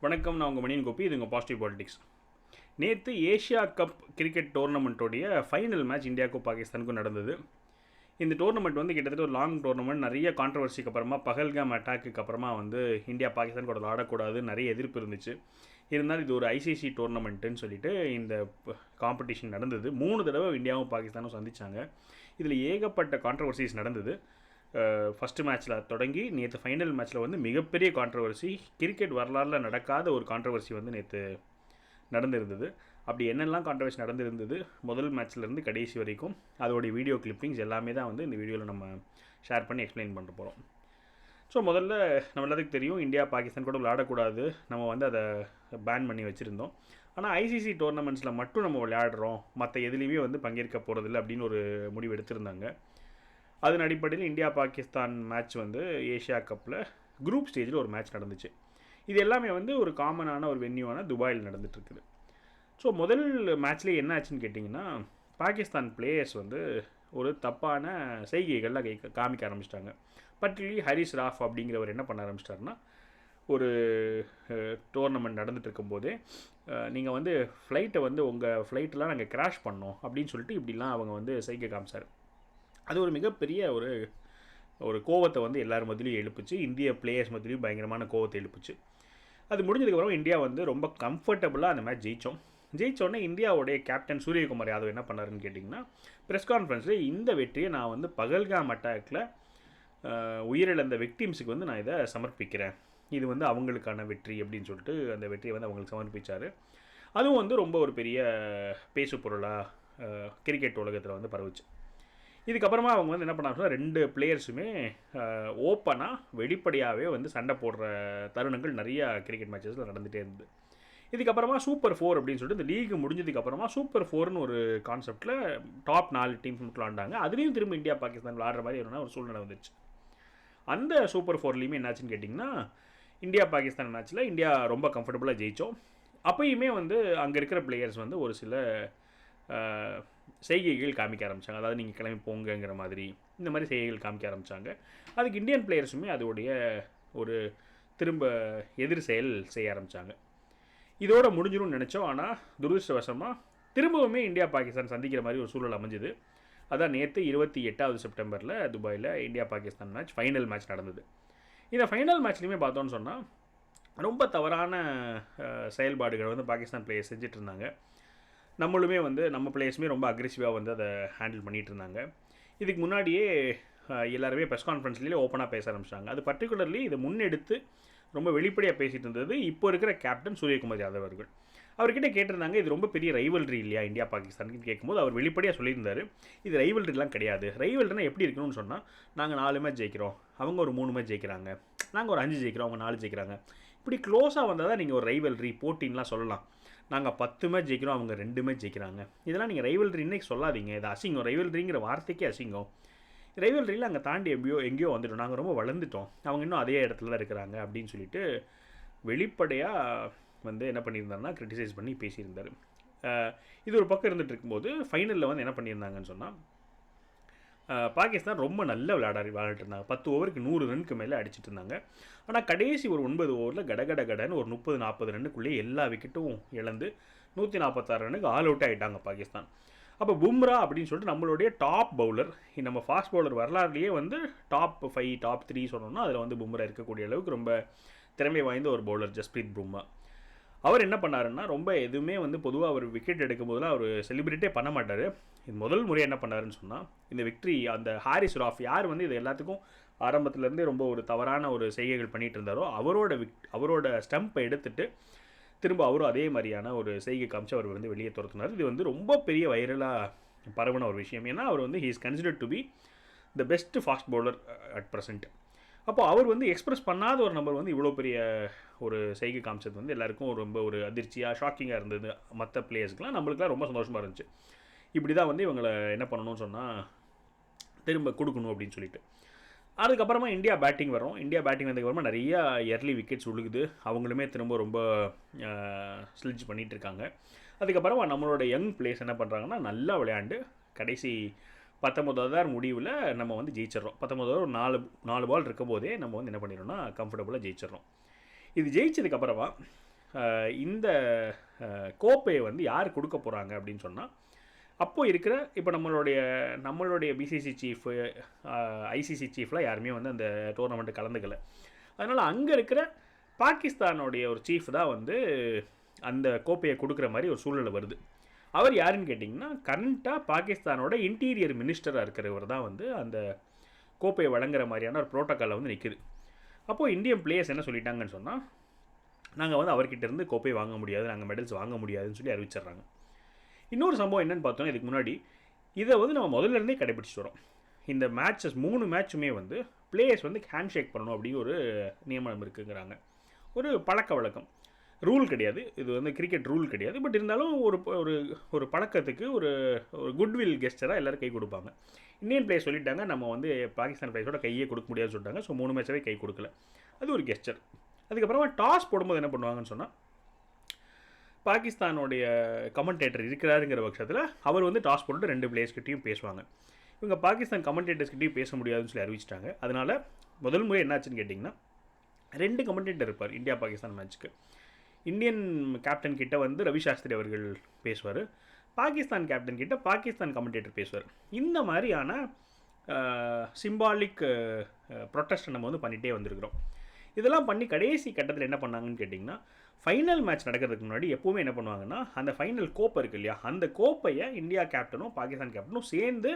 வணக்கம் நான் உங்கள் மணியன் கோப்பி இது உங்கள் பாசிட்டிவ் பாலிடிக்ஸ் நேற்று ஏஷியா கப் கிரிக்கெட் டோர்னமெண்ட்டோடைய ஃபைனல் மேட்ச் இந்தியாவுக்கும் பாகிஸ்தானுக்கும் நடந்தது. இந்த டோர்னமெண்ட் வந்து கிட்டத்தட்ட ஒரு லாங் டோர்னமெண்ட் நிறைய கான்ட்ரவர்சிக்கு அப்புறமா பகல்காம் அட்டாக்கு அப்புறமா வந்து இந்தியா பாகிஸ்தான் கூட ஆடக்கூடாது நிறைய எதிர்ப்பு இருந்துச்சு. இருந்தாலும் இது ஒரு ஐசிசி டோர்னமெண்ட்டுன்னு சொல்லிட்டு இந்த காம்படிஷன் நடந்தது. மூணு தடவை இந்தியாவும் பாகிஸ்தானும் சந்திச்சாங்க. இதில் ஏகப்பட்ட கான்ட்ரவர்சிஸ் நடந்தது. ஃபஸ்ட்டு மேட்ச்சில் தொடங்கி நேற்று ஃபைனல் மேட்ச்சில் வந்து மிகப்பெரிய கான்ட்ரவர்சி கிரிக்கெட் வரலாறில் நடக்காத ஒரு கான்ட்ரவர்சி வந்து நேற்று நடந்திருந்தது. அப்படி என்னெல்லாம் கான்ட்ரவர்சி நடந்திருந்தது? முதல் மேட்ச்லேருந்து கடைசி வரைக்கும் அதோடைய வீடியோ கிளிப்பிங்ஸ் எல்லாமே தான் வந்து இந்த வீடியோவில் நம்ம ஷேர் பண்ணி எக்ஸ்பிளைன் பண்ண போகிறோம் ஸோ முதல்ல நம்ம எல்லாத்துக்கும் தெரியும் இந்தியா பாகிஸ்தான் கூட விளையாடக்கூடாது. நம்ம வந்து அதை பேன் பண்ணி வச்சுருந்தோம். ஆனால் ஐசிசி டோர்னமெண்ட்ஸில் மட்டும் நம்ம விளையாடுறோம். மற்ற எதுலேயுமே வந்து பங்கேற்க போகிறதில்ல அப்படின்னு ஒரு முடிவு எடுத்திருந்தாங்க. அதன் அடிப்படையில் இந்தியா பாகிஸ்தான் மேட்ச் வந்து ஏஷியா கப்பில் குரூப் ஸ்டேஜில் ஒரு மேட்ச் நடந்துச்சு. இது எல்லாமே வந்து ஒரு காமனான ஒரு வென்யூவான துபாயில் நடந்துகிட்ருக்குது ஸோ முதல் மேட்ச்லேயே என்ன ஆச்சுன்னு கேட்டிங்கன்னா பாகிஸ்தான் பிளேயர்ஸ் வந்து ஒரு தப்பான செய்கைகள்லாம் கை காமிக்க ஆரம்பிச்சிட்டாங்க. பர்டிகுலர்லி ஹரிஸ் ராஃப் அப்படிங்கிறவர் என்ன பண்ண ஆரம்பிச்சிட்டாருன்னா ஒரு டோர்னமெண்ட் நடந்துட்டு இருக்கும்போதே நீங்கள் வந்து ஃப்ளைட்டை வந்து உங்கள் ஃப்ளைட்டெலாம் நாங்கள் கிராஷ் பண்ணோம் அப்படின்னு சொல்லிட்டு இப்படிலாம் அவங்க வந்து செய்கை காமிச்சார். அது ஒரு மிகப்பெரிய ஒரு ஒரு கோவத்தை வந்து எல்லார் மத்தியிலையும் எழுப்புச்சு. இந்திய பிளேயர்ஸ் மத்தியிலையும் பயங்கரமான கோவத்தை எழுப்புச்சு. அது முடிஞ்சதுக்கப்புறம் இந்தியா வந்து ரொம்ப கம்ஃபர்டபுளாக அந்த மேட்ச் ஜெயித்தோம் ஜெயித்தோடனே இந்தியாவுடைய கேப்டன் சூரியகுமார் யாதவ் என்ன பண்ணாருன்னு கேட்டிங்கன்னா ப்ரெஸ் கான்ஃபரன்ஸில் இந்த வெற்றியை நான் வந்து பகல்காம் அட்டாக்கில் உயிரிழந்த விக்டிம்ஸுக்கு வந்து நான் இதை சமர்ப்பிக்கிறேன். இது வந்து அவங்களுக்கான வெற்றி அப்படின்னு சொல்லிட்டு அந்த வெற்றியை வந்து அவங்களுக்கு சமர்ப்பித்தார் அதுவும் வந்து ரொம்ப ஒரு பெரிய பேசு பொருளாக கிரிக்கெட் உலகத்தில் வந்து பரவுச்சு. இதுக்கப்புறமா அவங்க வந்து என்ன பண்ணாங்கன்னா ரெண்டு பிளேயர்ஸுமே ஓப்பனாக வெளிப்படையாகவே வந்து சண்டை போடுற தருணங்கள் நிறையா கிரிக்கெட் மேட்சஸில் நடந்துகிட்டே இருந்தது. இதுக்கப்புறமா சூப்பர் ஃபோர் அப்படின்னு சொல்லிட்டு இந்த லீக் முடிஞ்சதுக்கப்புறமா சூப்பர் ஃபோர்னு ஒரு கான்செப்ட்டில் டாப் நாலு டீம்ஸ் மட்டும் விளாண்டாங்க அதுலேயும் திரும்ப இந்தியா பாகிஸ்தான் விளாடுற மாதிரி ஒரு ஒரு சூழ்நிலை வந்துச்சு. அந்த சூப்பர் ஃபோர்லேயுமே என்னாச்சுன்னு கேட்டிங்கன்னா இந்தியா பாகிஸ்தான் மேட்ச்சில் இந்தியா ரொம்ப கம்ஃபர்டபுளாக ஜெயித்தோம் அப்பயுமே வந்து அங்கே இருக்கிற பிளேயர்ஸ் வந்து ஒரு சில செய்கைகள் காமிக்க ஆரம்பித்தாங்க அதாவது நீங்கள் கிளம்பி போங்கங்கிற மாதிரி இந்த மாதிரி செய்கைகள் காமிக்க ஆரம்பித்தாங்க அதுக்கு இந்தியன் பிளேயர்ஸுமே அதோடைய ஒரு திரும்ப எதிர் செயல் செய்ய ஆரம்பித்தாங்க இதோட முடிஞ்சிடும்னு நினச்சோம். ஆனால் துரதிருஷ்டவசமாக திரும்பவுமே இந்தியா பாகிஸ்தான் சந்திக்கிற மாதிரி ஒரு சூழல் அமைஞ்சுது. அதான் நேற்று இருபத்தி எட்டாவது செப்டம்பரில் துபாயில் India Pakistan match final match நடந்தது. இந்த ஃபைனல் மேட்ச்லையுமே பார்த்தோன்னு சொன்னால் ரொம்ப தவறான செயல்பாடுகள் வந்து பாகிஸ்தான் பிளேயர் செஞ்சிட்ருந்தாங்க நம்மளுமே வந்து நம்ம பிளேயர்ஸுமே ரொம்ப அக்ரெசிவாக வந்து அதை ஹேண்டில் பண்ணிகிட்டு இருந்தாங்க இதுக்கு முன்னாடியே எல்லாருமே ப்ரெஸ் கான்ஃபரன்ஸ்லேயே ஓப்பனாக பேச ஆரம்பிச்சிட்டாங்க. அது பர்டிகுலர்லி இதை முன்னெடுத்து ரொம்ப வெளிப்படையாக பேசிகிட்டு இருந்தது இப்போ இருக்கிற கேப்டன் சூரியகுமார் யாதவ் அவர்கள். அவர்கிட்ட கேட்டிருந்தாங்க இது ரொம்ப பெரிய ரைவல்ரி இல்லையா இந்தியா பாகிஸ்தானுக்கு கேட்கும்போது அவர் வெளிப்படையாக சொல்லியிருந்தார். இது ரைவல்ரிலாம் கிடையாது. ரைவல்ரினா எப்படி இருக்கணும்னு சொன்னால் நாங்கள் நாலு மேட்ச் ஜெயிக்கிறோம். அவங்க ஒரு மூணு மேட்ச் ஜெயிக்கிறாங்க. நாங்கள் ஒரு அஞ்சு ஜெயிக்கிறோம். அவங்க நாலு ஜெயிக்கிறாங்க. இப்படி க்ளோஸாக வந்தால் தான் நீங்கள் ஒரு ரைவல்ரி போட்டின்லாம் சொல்லலாம். நாங்கள் பத்து மேட்ச் ஜெயிக்கிறோம் அவங்க ரெண்டு மேட்ச் ஜெயிக்கிறாங்க. இதெல்லாம் நீங்கள் ரைவல்ரி இன்னைக்கு சொல்லாதீங்க. இது அசிங்கம். ரைவல்ரிங்கிற வார்த்தைக்கே அசிங்கம். ரைவல்ரியில் அங்கே தாண்டி எப்படியோ எங்கேயோ வந்துட்டோம். நாங்கள் ரொம்ப வளர்ந்துட்டோம். அவங்க இன்னும் அதே இடத்துல தான் இருக்கிறாங்க அப்படின்னு சொல்லிட்டு வெளிப்படையாக வந்து என்ன பண்ணியிருந்தாருன்னா கிரிட்டிசைஸ் பண்ணி பேசியிருந்தார். இது ஒரு பக்கம் இருந்துகிட்டு இருக்கும்போது ஃபைனலில் வந்து என்ன பண்ணியிருந்தாங்கன்னு சொன்னால் பாகிஸ்தான் ரொம்ப நல்ல விளையாடாரி விளையாடிட்டு இருந்தாங்க பத்து ஓவருக்கு நூறு ரனுக்கு மேலே அடிச்சிட்டு இருந்தாங்க ஆனால் கடைசி ஒரு ஒன்பது ஓவரில் கடகட கடன்னு ஒரு முப்பது நாற்பது ரன்னுக்குள்ளேயே எல்லா விக்கெட்டும் இழந்து நூற்றி நாற்பத்தாறு ரனுக்கு ஆல் அவுட் ஆகிட்டாங்க பாகிஸ்தான். அப்போ பும்ரா அப்படின்னு சொல்லிட்டு நம்மளுடைய டாப் பவுலர் நம்ம ஃபாஸ்ட் பவுலர் வரலாறுலேயே வந்து டாப் ஃபைவ் டாப் த்ரீ சொன்னோம்னா அதில் வந்து பும்ரா இருக்கக்கூடிய அளவுக்கு ரொம்ப திறமை வாய்ந்த ஒரு பவுலர் ஜஸ்பிரீத் பும்ரா. அவர் என்ன பண்ணாருன்னா ரொம்ப எதுவுமே வந்து பொதுவாக அவர் விக்கெட் எடுக்கும் போதெல்லாம் அவர் செலிப்ரேட்டே பண்ண மாட்டார். இது முதல் முறை என்ன பண்ணாருன்னு சொன்னால் இந்த விக்ட்ரி அந்த ஹாரிஸ் ராஃப் யார் வந்து இது எல்லாத்துக்கும் ஆரம்பத்துலேருந்தே ரொம்ப ஒரு தவறான ஒரு செய்கைகள் பண்ணிகிட்டு இருந்தாரோ அவரோட விக் அவரோட ஸ்டம்பை எடுத்துகிட்டு திரும்ப அவரும் அதே மாதிரியான ஒரு செய்கை காமிச்சு அவர் வந்து வெளியே துரத்துனார். இது வந்து ரொம்ப பெரிய வைரலாக பரவன ஒரு விஷயம். ஏன்னா அவர் வந்து he is considered to be the best fast bowler at present அப்போ அவர் வந்து எக்ஸ்பிரஸ் பண்ணாத ஒரு நம்பர் வந்து இவ்வளோ பெரிய ஒரு செய்கை காமிச்சது வந்து எல்லாருக்கும் ரொம்ப ஒரு அதிர்ச்சியாக ஷாக்கிங்காக இருந்தது. மற்ற பிளேயர்ஸ்க்குலாம் நம்மளுக்குலாம் ரொம்ப சந்தோஷமாக இருந்துச்சு. இப்படி தான் வந்து இவங்களை என்ன பண்ணணும்னு சொன்னால் திரும்ப கொடுக்கணும் அப்படின்னு சொல்லிட்டு. அதுக்கப்புறமா இந்தியா பேட்டிங் வரும் இந்தியா பேட்டிங் வந்ததுக்கப்புறமா நிறையா இயர்லி விக்கெட்ஸ் உழுகுது. அவங்களுமே திரும்ப ரொம்ப ஸ்லிட்ஜ் பண்ணிகிட்டு இருக்காங்க. அதுக்கப்புறமா நம்மளோட யங் பிளேஸ் என்ன பண்ணுறாங்கன்னா நல்லா விளையாண்டு கடைசி பத்தொம்பதாவது முடிவில் நம்ம வந்து ஜெயிச்சிடறோம். பத்தொம்பதாவது ஒரு நாலு நாலு பால் இருக்கும் போதே நம்ம வந்து என்ன பண்ணிடுறோம்னா கம்ஃபர்டபுளாக ஜெயிச்சிடறோம். இது ஜெயிச்சதுக்கப்புறமா இந்த கோப்பையை வந்து யார் கொடுக்க போகிறாங்க அப்படின்னு சொன்னால் அப்போது இருக்கிற இப்போ நம்மளுடைய நம்மளுடைய பிசிசி சீஃபு ஐசிசி சீஃப்லாம் யாருமே வந்து அந்த டோர்னமெண்ட்டு கலந்துக்கல. அதனால் அங்கே இருக்கிற பாகிஸ்தானுடைய ஒரு சீஃப் தான் வந்து அந்த கோப்பையை கொடுக்குற மாதிரி ஒரு சூழ்நிலை வருது. அவர் யாருன்னு கேட்டிங்கன்னா கரண்ட்டாக பாகிஸ்தானோட இன்டீரியர் மினிஸ்டராக இருக்கிறவர் தான் வந்து அந்த கோப்பையை வழங்குற மாதிரியான ஒரு ப்ரோட்டோக்காலில் வந்து நிற்குது அப்போது இந்தியன் பிளேயர்ஸ் என்ன சொல்லிட்டாங்கன்னு சொன்னால் நாங்கள் வந்து அவர்கிட்ட இருந்து கோப்பை வாங்க முடியாது நாங்கள் மெடல்ஸ் வாங்க முடியாதுன்னு சொல்லி அறிவிச்சிடுறாங்க. இன்னொரு சம்பவம் என்னென்னு பார்த்தோன்னா இதுக்கு முன்னாடி இதை வந்து நம்ம முதல்ல இருந்தே கடைபிடிச்சிட்டு வரோம். இந்த மேட்சஸ் மூணு மேட்சுமே வந்து பிளேயர்ஸ் வந்து ஹேண்ட் ஷேக் பண்ணணும் அப்படின்னு ஒரு நியமனம் இருக்குங்கிறாங்க. ஒரு பழக்க வழக்கம். ரூல் கிடையாது. இது வந்து கிரிக்கெட் ரூல் கிடையாது. பட் இருந்தாலும் ஒரு ஒரு ஒரு பழக்கத்துக்கு ஒரு ஒரு குட்வில் கெஸ்டராக எல்லோரும் கை கொடுப்பாங்க. இந்தியன் பிளேயர் சொல்லிட்டாங்க நம்ம வந்து பாகிஸ்தான் பிளேயர்ஸோட கையே கொடுக்க முடியாதுன்னு சொல்லிட்டாங்க. ஸோ மூணு மேட்சாவே கை கொடுக்கல. அது ஒரு கெஸ்டர் அதுக்கப்புறமா டாஸ் போடும்போது என்ன பண்ணுவாங்கன்னு சொன்னால் பாகிஸ்தானுடைய கமெண்டேட்டர் இருக்கிறாருங்கிற பட்சத்தில் அவர் வந்து டாஸ் போட்டு ரெண்டு பிளேயர்ஸ்கிட்டையும் பேசுவாங்க. இவங்க பாகிஸ்தான் கமெண்டேட்டர்ஸ்கிட்டையும் பேச முடியாதுன்னு சொல்லி அறிவிச்சிட்டாங்க. அதனால் முதல் முறை என்னாச்சுன்னு கேட்டிங்கன்னா ரெண்டு கமெண்டேட்டர் இருப்பார் இந்தியா பாகிஸ்தான் மேட்ச்சுக்கு இந்தியன் கேப்டன் கிட்ட வந்து ரவி சாஸ்திரி அவர்கள் பேசுவார். பாகிஸ்தான் கேப்டன் கிட்ட பாகிஸ்தான் கமெண்டேட்டர் பேசுவார். இந்த மாதிரியான சிம்பாலிக் ப்ரொட்டஸ்ட் நம்ம வந்து பண்ணிகிட்டே வந்திருக்கிறோம். இதெல்லாம் பண்ணி கடைசி கட்டத்தில் என்ன பண்ணாங்கன்னு கேட்டிங்கன்னா ஃபைனல் மேட்ச் நடக்கிறதுக்கு முன்னாடி எப்போவுமே என்ன பண்ணுவாங்கன்னா அந்த ஃபைனல் கோப்பை இருக்குது இல்லையா அந்த கோப்பையை இந்தியா கேப்டனும் பாகிஸ்தான் கேப்டனும் சேர்ந்து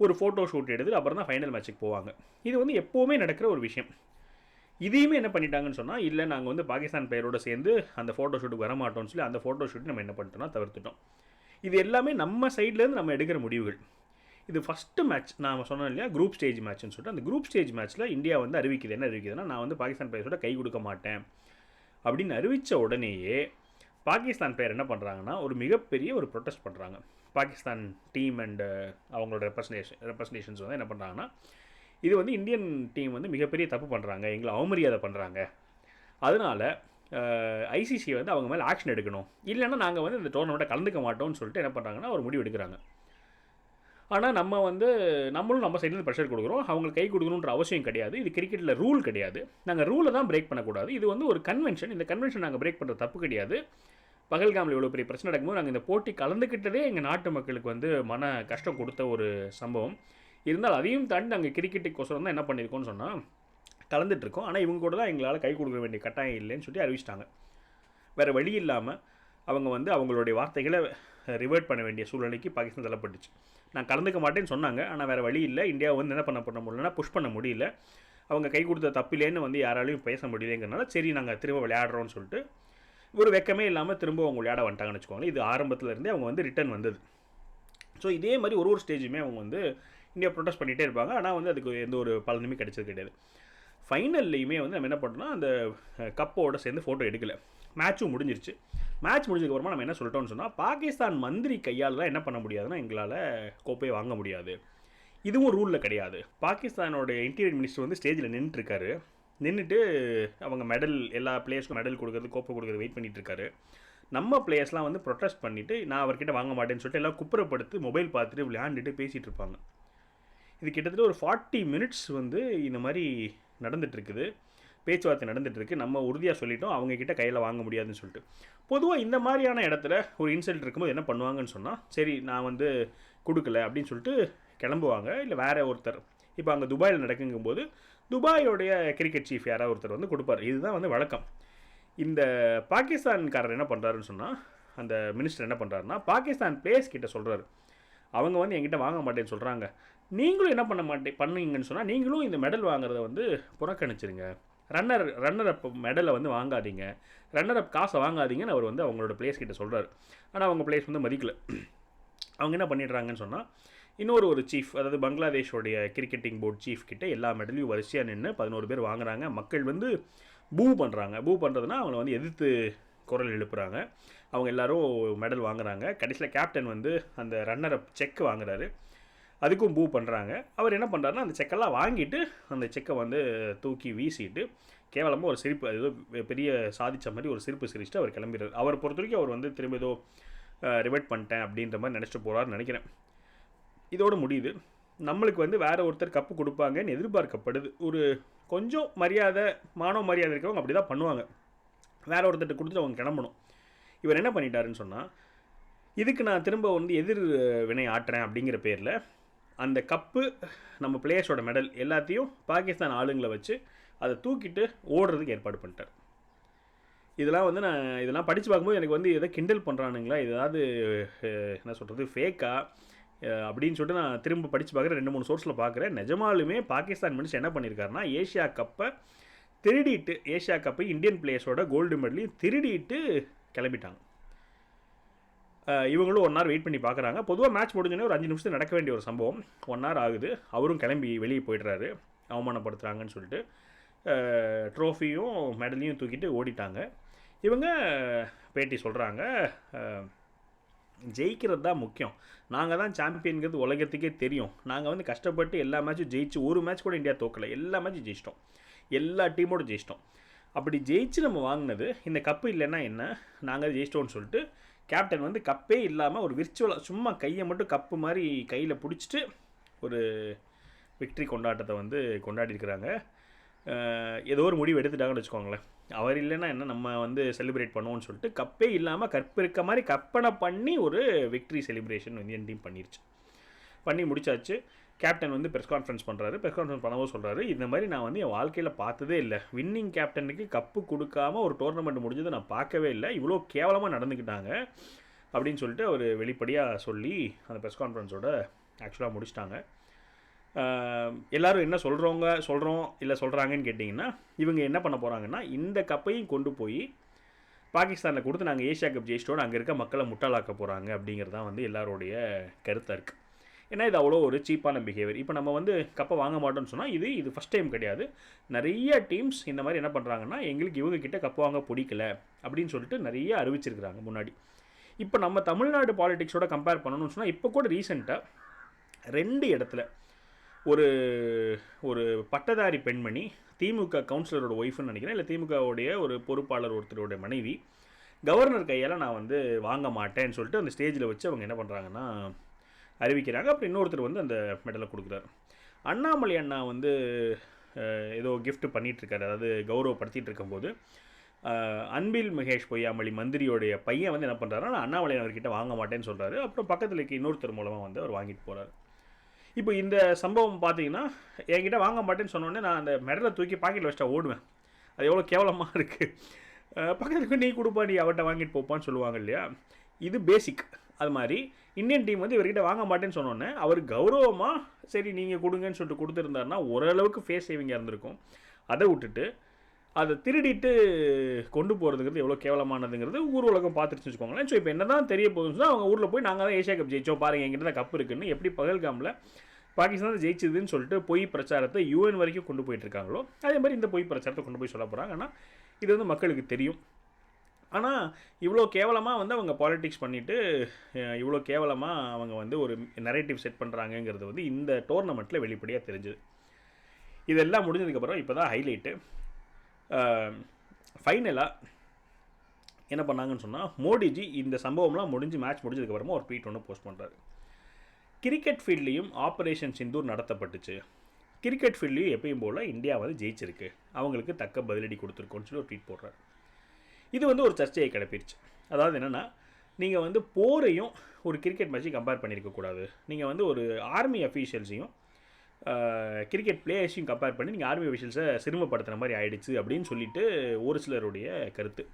ஒரு ஃபோட்டோ ஷூட் எடுத்து அப்புறம் தான் ஃபைனல் மேட்ச்சுக்கு போவாங்க. இது வந்து எப்போவுமே நடக்கிற ஒரு விஷயம். இதையுமே என்ன பண்ணிட்டாங்கன்னு சொன்னால் இல்லை நாங்கள் வந்து பாகிஸ்தான் பெயரோடு சேர்ந்து அந்த ஃபோட்டோ ஷூட்டுக்கு வரமாட்டோம்னு சொல்லி அந்த ஃபோட்டோ ஷூட் நம்ம என்ன பண்ணிட்டோம்னா தவிர்த்துட்டோம். இது எல்லாமே நம்ம சைட்லேருந்து நம்ம எடுக்கிற முடிவுகள். இது ஃபஸ்ட்டு மேட்ச் நான் சொன்னேன் இல்லையா குரூப் ஸ்டேஜ் மேட்ச்னு சொல்லிட்டு அந்த குரூப் ஸ்டேஜ் மேட்ச்சில் இந்தியா வந்து அறிவிக்குது. என்ன அறிவிக்குதுன்னா நான் வந்து பாகிஸ்தான் பிளேயர்ஸோட கை கொடுக்க மாட்டேன். அப்படின்னு அறிவித்த உடனேயே பாகிஸ்தான் பேர் என்ன பண்ணுறாங்கன்னா ஒரு மிகப்பெரிய ஒரு ப்ரொட்டஸ்ட் பண்ணுறாங்க பாகிஸ்தான் டீம் அண்டு uh, அவங்களோட ரெப்ரஸன்டேஷன் ரெப்ரஸன்டேஷன்ஸ் வந்து என்ன பண்ணுறாங்கன்னா இது வந்து இந்தியன் டீம் வந்து மிகப்பெரிய தப்பு பண்ணுறாங்க எங்களை அவமரியாதை பண்ணுறாங்க அதனால் ஐசிசி uh, வந்து அவங்க மேலே ஆக்ஷன் எடுக்கணும். இல்லைன்னா நாங்கள் வந்து இந்த டோர்னமெண்ட்டை கலந்துக்க மாட்டோம்னு சொல்லிட்டு என்ன பண்ணுறாங்கன்னா ஒரு முடிவு எடுக்கிறாங்க. ஆனால் நம்ம வந்து நம்மளும் நம்ம சைட்லேருந்து ப்ரெஷர் கொடுக்குறோம். அவங்களுக்கு கை கொடுக்கணுன்ற அவசியம் கிடையாது. இது கிரிக்கெட்டில் ரூல் கிடையாது. நாங்கள் ரூலை தான் பிரேக் பண்ணக்கூடாது. இது வந்து ஒரு கன்வென்ஷன் இந்த கன்வென்ஷன் நாங்கள் பிரேக் பண்ணுற தப்பு கிடையாது. பகல்காமில் இவ்வளோ பெரிய பிரச்சனை நடக்கும்போது நாங்கள் இந்த போட்டி கலந்துக்கிட்டதே எங்கள் நாட்டு மக்களுக்கு வந்து மன கஷ்டம் கொடுத்த ஒரு சம்பவம். இருந்தால் அதையும் தாண்டி நாங்கள் கிரிக்கெட்டுக்கோசரம் தான் என்ன பண்ணியிருக்கோம்னு சொன்னால் கலந்துட்டுருக்கோம். ஆனால் இவங்க கூட தான் எங்களால் கை கொடுக்க வேண்டிய கட்டாயம் இல்லைன்னு சொல்லி அறிவிச்சிட்டாங்க. வேறு வழி இல்லாமல் அவங்க வந்து அவங்களுடைய வார்த்தைகளை ரிவர்ட் பண்ண வேண்டிய சூழ்நிலைக்கு பாகிஸ்தான் தள்ளப்பட்டுச்சு. நான் கலந்துக்க மாட்டேன்னு சொன்னாங்க. ஆனால் வேறு வழி இல்லை. இந்தியாவை வந்து என்ன பண்ண பண்ண முடியலன்னா புஷ் பண்ண முடியல. அவங்க கை கொடுத்த தப்பிலேன்னு வந்து யாராலையும் பேச முடியலங்கிறனால சரி நாங்கள் திரும்ப விளையாடுறோம்னு சொல்லிட்டு ஒரு வெக்கமே இல்லாமல் திரும்ப அவங்க விளையாட வந்துட்டாங்கன்னு வச்சுக்கோங்களேன். இது ஆரம்பத்தில் இருந்தே அவங்க வந்து ரிட்டர்ன் வந்தது. ஸோ இதே மாதிரி ஒரு ஒரு ஸ்டேஜுமே அவங்க வந்து இந்தியா ப்ரொட்டஸ்ட் பண்ணிகிட்டே இருப்பாங்க. ஆனால் வந்து அதுக்கு எந்த ஒரு பலனுமே கிடைச்சது கிடையாது. ஃபைனல்லையுமே வந்து நம்ம என்ன பண்ணோம்னா அந்த கப்போட சேர்ந்து ஃபோட்டோ எடுக்கலை. மேட்சும் முடிஞ்சிருச்சு. மேட்ச் முடிஞ்சதுக்கப்புறமா நம்ம என்ன சொல்லிட்டோம்னு சொன்னால் பாகிஸ்தான் மந்திரி கையால் தான் என்ன பண்ண முடியாதுன்னா எங்களால் கோப்பையை வாங்க முடியாது. இதுவும் ரூலில் கிடையாது. பாகிஸ்தானோட இன்டீரியர் மினிஸ்டர் வந்து ஸ்டேஜில் நின்றுட்டுருக்காரு நின்றுட்டு அவங்க மெடல் எல்லா பிளேயர்ஸ்க்கும் மெடல் கொடுக்குறது கோப்பை கொடுக்குறது வெயிட் பண்ணிகிட்டு இருக்காரு நம்ம பிளேயர்ஸ்லாம் வந்து ப்ரொட்டஸ்ட் பண்ணிவிட்டு நான் அவர்கிட்ட வாங்க மாட்டேன்னு சொல்லிட்டு எல்லாம் குப்புறப்படுத்து மொபைல் பார்த்துட்டு விளையாண்டுட்டு பேசிகிட்டு இருப்பாங்க இது கிட்டத்தட்ட ஒரு ஃபார்ட்டி மினிட்ஸ் வந்து இந்த மாதிரி நடந்துகிட்ருக்குது பேச்சுவார்த்தை நடந்துகிட்ருக்கு நம்ம உறுதியாக சொல்லிட்டோம். அவங்கக்கிட்ட கையில் வாங்க முடியாதுன்னு சொல்லிட்டு. பொதுவாக இந்த மாதிரியான இடத்துல ஒரு இன்சல்ட் இருக்கும்போது என்ன பண்ணுவாங்கன்னு சொன்னால் சரி நான் வந்து கொடுக்கல அப்படின்னு சொல்லிட்டு கிளம்புவாங்க. இல்லை வேறு ஒருத்தர். இப்போ அங்கே துபாயில் நடக்குங்கும்போது துபாயோடைய கிரிக்கெட் சீஃப் யாராவது ஒருத்தர் வந்து கொடுப்பார். இதுதான் வந்து வழக்கம். இந்த பாகிஸ்தான்காரர் என்ன பண்ணுறாருன்னு சொன்னால் அந்த மினிஸ்டர் என்ன பண்ணுறாருன்னா பாகிஸ்தான் பிளேயர்ஸ் கிட்ட சொல்கிறாரு அவங்க வந்து என்கிட்ட வாங்க மாட்டேன்னு சொல்கிறாங்க நீங்களும் என்ன பண்ண மாட்டேன் பண்ணுவீங்கன்னு சொன்னால் நீங்களும் இந்த மெடல் வாங்குறத வந்து புறக்கணிச்சிருங்க. ரன்னர் ரன்னர் அப் மெடலை வந்து வாங்காதீங்க. ரன்னர் அப் காசை வாங்காதீங்கன்னு அவர் வந்து அவங்களோட பிளேஸ் கிட்ட சொல்கிறார் ஆனால் அவங்க பிளேஸ் வந்து மதிக்கல. அவங்க என்ன பண்ணிடுறாங்கன்னு சொன்னால் இன்னொரு ஒரு சீஃப் அதாவது பங்களாதேஷோடைய கிரிக்கெட்டிங் போர்டு சீஃப் கிட்ட எல்லா மெடலையும் வரிசையாக நின்று பதினோரு பேர் வாங்குறாங்க. மக்கள் வந்து பூ பண்ணுறாங்க பூ பண்ணுறதுனா அவங்கள வந்து எதிர்த்து குரல் எழுப்புறாங்க. அவங்க எல்லோரும் மெடல் வாங்குறாங்க. கடைசியில் கேப்டன் வந்து அந்த ரன்னர் அப் செக் வாங்குறாரு. அதுக்கும் பூ பண்ணுறாங்க அவர் என்ன பண்ணுறாருன்னா அந்த செக்கெல்லாம் வாங்கிட்டு அந்த செக்கை வந்து தூக்கி வீசிட்டு கேவலமாக ஒரு சிரிப்பு ஏதோ பெரிய சாதித்த மாதிரி ஒரு சிரிப்பு சிரிச்சுட்டு அவர் கிளம்பிடுறாரு. அவரை பொறுத்த வரைக்கும் அவர் வந்து திரும்ப ஏதோ ரிவெட் பண்ணிட்டேன் அப்படின்ற மாதிரி நினச்சிட்டு போகிறாருன்னு நினைக்கிறேன். இதோடு முடியுது. நம்மளுக்கு வந்து வேறு ஒருத்தர் கப்பு கொடுப்பாங்கன்னு எதிர்பார்க்கப்படுது. ஒரு கொஞ்சம் மரியாதை மானவ மரியாதை இருக்கவங்க அப்படி தான் பண்ணுவாங்க. வேறு ஒருத்தர்கிட்ட கொடுத்துட்டு அவங்க கிளம்பணும். இவர் என்ன பண்ணிட்டாருன்னு சொன்னால் இதுக்கு நான் திரும்ப வந்து எதிர் வினை ஆட்டுறேன் அப்படிங்கிற பேரில் அந்த கப்பு நம்ம பிளேயர்ஸோட மெடல் எல்லாத்தையும் பாகிஸ்தான் ஆளுங்களை வச்சு அதை தூக்கிட்டு ஓடுறதுக்கு ஏற்பாடு பண்ணிட்டார். இதெல்லாம் வந்து நான் இதெல்லாம் படித்து பார்க்கும்போது எனக்கு வந்து எதை கிண்டல் பண்ணுறானுங்களா இது ஏதாவது என்ன சொல்கிறது ஃபேக்கா அப்படின்னு சொல்லிட்டு நான் திரும்ப படித்து பார்க்குறேன். ரெண்டு மூணு சோர்ஸில் பார்க்குறேன். நிஜமாலுமே பாகிஸ்தான் மனுஷன் என்ன பண்ணியிருக்காருன்னா ஏஷியா கப்பை திருடிட்டு ஏஷியா கப்பை இந்தியன் பிளேயர்ஸோட கோல்டு மெடலையும் திருடிட்டு கிளம்பிட்டாங்க. இவங்களும் ஒன் ஹவர் வெயிட் பண்ணி பார்க்குறாங்க. பொதுவாக மேட்ச் முடிஞ்சோடனே ஒரு அஞ்சு நிமிஷத்தில் நடக்க வேண்டிய ஒரு சம்பவம். ஒன் ஹவர் ஆகுது. அவரும் கிளம்பி வெளியே போயிடுறாரு. அவமானப்படுத்துகிறாங்கன்னு சொல்லிட்டு ட்ரோஃபியும் மெடலையும் தூக்கிட்டு ஓடிட்டாங்க. இவங்க பேட்டி சொல்கிறாங்க ஜெயிக்கிறது தான் முக்கியம். நாங்கள் தான் சாம்பியன்கிறது உலகத்துக்கே தெரியும். நாங்கள் வந்து கஷ்டப்பட்டு எல்லா மேட்சும் ஜெயிச்சு ஒரு மேட்ச் கூட இந்தியா தோக்கலை. எல்லா மேட்சும் ஜெயிச்சிட்டோம். எல்லா டீமோட ஜெயிச்சிட்டோம். அப்படி ஜெயிச்சு நம்ம வாங்கினது இந்த கப்பு இல்லைன்னா என்ன? நாங்கள் ஜெயிச்சிட்டோம்னு சொல்லிட்டு கேப்டன் வந்து கப்பே இல்லாமல் ஒரு விர்ச்சுவலாக சும்மா கையை மட்டும் கப்பு மாதிரி கையில் பிடிச்சிட்டு ஒரு விக்ட்ரி கொண்டாட்டத்தை வந்து கொண்டாடிருக்கிறாங்க ஏதோ ஒரு முடிவு எடுத்துட்டாங்கன்னு வச்சுக்கோங்களேன். அவர் இல்லைன்னா என்ன நம்ம வந்து செலிப்ரேட் பண்ணுவோம்னு சொல்லிட்டு கப்பே இல்லாமல் கற்பு இருக்க மாதிரி கற்பனை பண்ணி ஒரு விக்ட்ரி செலிப்ரேஷன் இந்தியன் டீம் பண்ணிருச்சு. பண்ணி முடிச்சாச்சு. கேப்டன் வந்து ப்ரெஸ் கான்ஃபரன்ஸ் பண்ணுறாரு ப்ரெஸ் கான்ஃபரன்ஸ் பண்ணவும் சொல்கிறாரு இந்த மாதிரி நான் வந்து என் வாழ்க்கையில் பார்த்ததே இல்லை. வின்னிங் கேப்டனுக்கு கப்பு கொடுக்காம ஒரு டோர்னமெண்ட் முடிஞ்சதை நான் பார்க்கவே இல்லை. இவ்வளோ கேவலமாக நடந்துக்கிட்டாங்க. அப்படின்னு சொல்லிட்டு அவர் வெளிப்படையாக சொல்லி அந்த ப்ரெஸ் கான்ஃபரன்ஸோட ஆக்சுவலாக முடிச்சிட்டாங்க. எல்லோரும் என்ன சொல்கிறவங்க சொல்கிறோம் இல்லை சொல்கிறாங்கன்னு கேட்டிங்கன்னா இவங்க என்ன பண்ண போகிறாங்கன்னா இந்த கப்பையும் கொண்டு போய் பாகிஸ்தானில் கொடுத்து நாங்கள் ஏஷியா கப் ஜெயிச்சிட்டோம் அங்கே இருக்க மக்களை முட்டாளாக்க போகிறாங்க அப்படிங்கிறது தான் வந்து எல்லாருடைய கருத்தாக இருக்குது ஏன்னா இது அவ்வளோ ஒரு சீப்பான பிஹேவியர் இப்போ நம்ம வந்து கப்பை வாங்க மாட்டோம்னு சொன்னால் இது இது ஃபஸ்ட் டைம் கிடையாது. நிறைய டீம்ஸ் இந்த மாதிரி என்ன பண்ணுறாங்கன்னா எங்களுக்கு இவங்க கிட்ட கப்பு வாங்க பிடிக்கல அப்படின்னு சொல்லிட்டு நிறைய அறிவிச்சிருக்கிறாங்க முன்னாடி. இப்போ நம்ம தமிழ்நாடு பாலிடிக்ஸோட கம்பேர் பண்ணணும்னு சொன்னால் இப்போ கூட ரீசெண்டாக ரெண்டு இடத்துல ஒரு ஒரு பட்டதாரி பெண்மணி திமுக கவுன்சிலரோட ஒய்ஃப்னு நினைக்கிறேன். இல்லை திமுகவுடைய ஒரு பொறுப்பாளர் ஒருத்தருடைய மனைவி கவர்னர் கையால் நான் வந்து வாங்க மாட்டேன்னு சொல்லிட்டு அந்த ஸ்டேஜில் வச்சு அவங்க என்ன பண்ணுறாங்கன்னா அறிவிக்கிறாங்க. அப்புறம் இன்னொருத்தர் வந்து அந்த மெடலை கொடுக்குறாரு. அண்ணாமலை அண்ணா வந்து ஏதோ கிஃப்ட் பண்ணிகிட்ருக்காரு அதாவது கௌரவப்படுத்திகிட்டு இருக்கும்போது அன்பில் மகேஷ் பொய்யாமொழி மந்திரியோடைய பையன் வந்து என்ன பண்ணுறாருன்னா அண்ணாமலை அவர்கிட்ட வாங்க மாட்டேன்னு சொல்கிறாரு அப்புறம் பக்கத்தில் இருக்க இன்னொருத்தர் மூலமாக வந்து அவர் வாங்கிட்டு போகிறார் இப்போ இந்த சம்பவம் பார்த்தீங்கன்னா என்கிட்ட வாங்க மாட்டேன்னு சொன்னோடனே நான் அந்த மெடலை தூக்கி பாக்கெட்டில் வச்சுட்டா ஓடுவேன். அது எவ்வளோ கேவலமாக இருக்குது பக்கத்துக்கு நீ கொடுப்பா நீ அவர்கிட்ட வாங்கிட்டு போப்பான்னு சொல்லுவாங்க இல்லையா? இது பேசிக் அது மாதிரி இந்தியன் டீம் வந்து இவர்கிட்ட வாங்க மாட்டேன்னு சொன்னோன்னே அவர் கௌரவமாக சரி நீங்கள் கொடுங்கன்னு சொல்லிட்டு கொடுத்துருந்தாருன்னா ஓரளவுக்கு ஃபேஸ் சேவிங்காக இருந்திருக்கும். அதை விட்டுட்டு அதை திருடிட்டு கொண்டு போகிறதுங்கிறது எவ்வளோ கேவலமானதுங்கிறது ஊர் உலகம் பார்த்துருச்சு வச்சுக்கோங்களேன். ஸோ இப்போ என்ன தான் தெரிய போகுதுன்னு அவங்க ஊரில் போய் நாங்கள் தான் ஏஷியா கப் ஜெயிச்சோம். பாருங்கள் எங்கிட்ட தான் கப் இருக்குன்னு எப்படி பகல்காமில் பாகிஸ்தான் ஜெயிச்சதுன்னு சொல்லிட்டு பொய் பிரச்சாரத்தை யூஎன் வரைக்கும் கொண்டு போயிட்டு இருக்காங்களோ அதே மாதிரி இந்த பொய் பிரச்சாரத்தை கொண்டு போய் சொல்ல போகிறாங்க ஆனால் இது வந்து மக்களுக்கு தெரியும். ஆனால் இவ்வளோ கேவலமாக வந்து அவங்க பாலிட்டிக்ஸ் பண்ணிவிட்டு இவ்வளோ கேவலமாக அவங்க வந்து ஒரு நரேட்டிவ் செட் பண்ணுறாங்கங்கிறது வந்து இந்த டோர்னமெண்ட்டில் வெளிப்படையாக தெரிஞ்சுது. இதெல்லாம் முடிஞ்சதுக்கப்புறம் இப்போ தான் ஹைலைட்டு ஃபைனலாக என்ன பண்ணாங்கன்னு சொன்னால் மோடிஜி இந்த சம்பவம்லாம் முடிஞ்சு மேட்ச் முடிஞ்சதுக்கப்புறமா ஒரு ட்வீட் ஒன்று போஸ்ட் பண்ணுறாரு கிரிக்கெட் ஃபீல்ட்லேயும் ஆப்ரேஷன் சிந்தூர் நடத்தப்பட்டுச்சு. கிரிக்கெட் ஃபீல்ட்லேயும் எப்பயும் போல் இந்தியா வந்து ஜெயிச்சிருக்கு. அவங்களுக்கு தக்க பதிலடி கொடுத்துருக்கோன்னு சொல்லி ஒரு ட்வீட் போடுறாரு. இது வந்து ஒரு சர்ச்சையை கிளப்பிடுச்சு அதாவது என்னென்னா நீங்கள் வந்து போரையும் ஒரு கிரிக்கெட் மேட்சையும் கம்பேர் பண்ணியிருக்கக்கூடாது நீங்கள் வந்து ஒரு ஆர்மி அஃபீஷியல்ஸையும் கிரிக்கெட் பிளேயர்ஸையும் கம்பேர் பண்ணி நீங்கள் ஆர்மி அஃபீஷியல்ஸை சிறுமப்படுத்துகிற மாதிரி ஆயிடுச்சு அப்படின்னு சொல்லிட்டு ஒரு சிலருடைய கருத்து.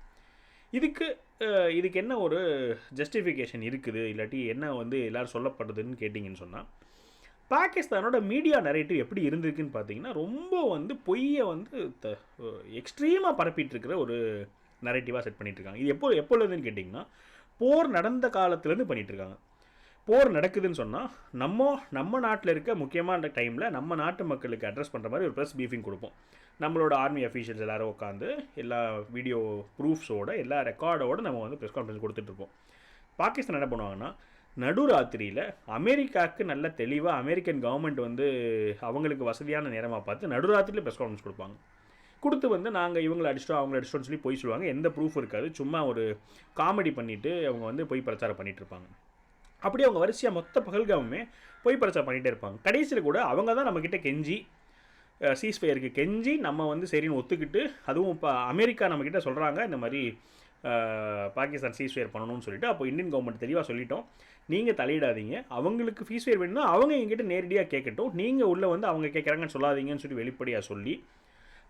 இதுக்கு இதுக்கு என்ன ஒரு ஜஸ்டிஃபிகேஷன் இருக்குது? இல்லாட்டி என்ன வந்து எல்லோரும் சொல்லப்படுதுன்னு கேட்டிங்கன்னு சொன்னால் பாகிஸ்தானோட மீடியா நரேட்டிவ் எப்படி இருந்திருக்குன்னு பார்த்தீங்கன்னா ரொம்ப வந்து பொய்யை வந்து த எக்ஸ்ட்ரீமாக பரப்பிட்டு இருக்கிற ஒரு நரேட்டிவாக செட் பண்ணிட்டுருக்காங்க. இது எப்போ எப்போலேருந்துன்னு கேட்டிங்கன்னா போர் நடந்த காலத்துலேருந்து பண்ணிகிட்ருக்காங்க போர் நடக்குதுன்னு சொன்னால் நம்ம நம்ம நாட்டில் இருக்க முக்கியமான டைமில் நம்ம நாட்டு மக்களுக்கு அட்ரஸ் பண்ணுற மாதிரி ஒரு ப்ரெஸ் பீஃபிங் கொடுப்போம். நம்மளோட ஆர்மி அஃபீஷியல்ஸ் எல்லோரும் உட்காந்து எல்லா வீடியோ ப்ரூஃப்ஸோட எல்லா ரெக்கார்டோட நம்ம வந்து ப்ரெஸ் கான்ஃபரன்ஸ் கொடுத்துட்ருப்போம் பாகிஸ்தான் என்ன பண்ணுவாங்கன்னா நடுராத்திரியில் அமெரிக்காவுக்கு நல்ல தெளிவாக அமெரிக்கன் கவர்மெண்ட் வந்து அவங்களுக்கு வசதியான நேரமாக பார்த்து நடுராத்திரியில் ப்ரெஸ் கான்ஃபரன்ஸ் கொடுப்பாங்க. கொடுத்து வந்து நாங்கள் இவங்களை அடிச்சிட்டோம் அவங்கள அடிச்சிட்டோம்னு சொல்லி போய் சொல்லுவாங்க. எந்த ப்ரூஃப் இருக்காது. சும்மா ஒரு காமெடி பண்ணிவிட்டு அவங்க வந்து போய் பிரச்சாரம் பண்ணிகிட்ருப்பாங்க இருப்பாங்க. அப்படியே அவங்க வரிசையாக மொத்த பகல்காமுமே போய் பிரச்சாரம் பண்ணிகிட்டே இருப்பாங்க. கடைசியில் கூட அவங்க தான் நம்மக்கிட்ட கெஞ்சி சீஸ்ஃபயருக்கு கெஞ்சி நம்ம வந்து சரின்னு ஒத்துக்கிட்டு அதுவும் இப்போ அமெரிக்கா நம்மக்கிட்ட சொல்கிறாங்க இந்த மாதிரி பாகிஸ்தான் சீஸ்ஃபயர் பண்ணணும்னு சொல்லிட்டு அப்போ இந்தியன் கவர்மெண்ட் தெளிவாக சொல்லிட்டோம். நீங்கள் தலையிடாதீங்க. அவங்களுக்கு ஃபீஸ்ஃபயர் வேணும்னா அவங்க எங்கிட்ட நேரடியாக கேட்கட்டும். நீங்கள் உள்ளே வந்து அவங்க கேட்குறாங்கன்னு சொல்லாதீங்கன்னு சொல்லி வெளிப்படையாக சொல்லி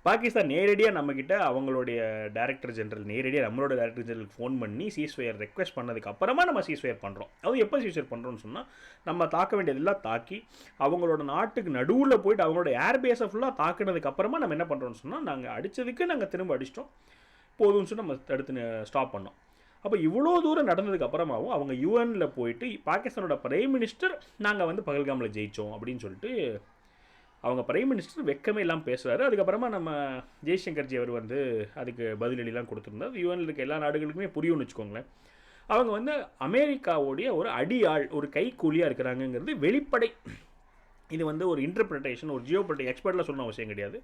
பாகிஸ்தான் நேரடியாக நம்மக்கிட்ட அவங்களுடைய டைரக்டர் ஜென்ரல் நேரடியாக நம்மளோட டைரக்டர் ஜென்ரலுக்கு ஃபோன் பண்ணி சீஸ்வயர் ரெக்வஸ்ட் பண்ணதுக்கு அப்புறமா நம்ம சீஸ்வயர் பண்ணுறோம் அது எப்போ சீஸ்வயர் பண்ணுறோம்னு சொன்னால் நம்ம தாக்க வேண்டியதெல்லாம் தாக்கி அவங்களோட நாட்டுக்கு நடுவில் போயிட்டு அவங்களோட ஏர்பேஸை ஃபுல்லாக தாக்குனதுக்கு அப்புறமா நம்ம என்ன பண்ணுறோம்னு சொன்னால் நாங்கள் அடித்ததுக்கு நாங்கள் திரும்ப அடிச்சிட்டோம். போதும்னு சொல்லி நம்ம தடுத்து ஸ்டாப் பண்ணோம். அப்போ இவ்வளோ தூரம் நடந்ததுக்கு அப்புறமாவும் அவங்க யூஎனில் போயிட்டு பாகிஸ்தானோட பிரைம் மினிஸ்டர் நாங்கள் வந்து பகல்காமில் ஜெயித்தோம் அப்படின்னு சொல்லிட்டு அவங்க பிரைம் மினிஸ்டர் வெக்கமே இல்லாமல் பேசுகிறாரு அதுக்கப்புறமா நம்ம ஜெய்சங்கர்ஜி அவர் வந்து அதுக்கு பதிலடிலாம் கொடுத்துருந்தார். யூஎன்ல இருக்க எல்லா நாடுகளுக்குமே புரியும்னு வச்சுக்கோங்களேன். அவங்க வந்து அமெரிக்காவுடைய ஒரு அடியாள் ஒரு கைக்கூலியாக இருக்கிறாங்கங்கிறது வெளிப்படை. இது வந்து ஒரு இன்டர்பிரிட்டேஷன் ஒரு ஜியோ எக்ஸ்பெர்ட்டில் சொன்ன அவசியம் கிடையாது.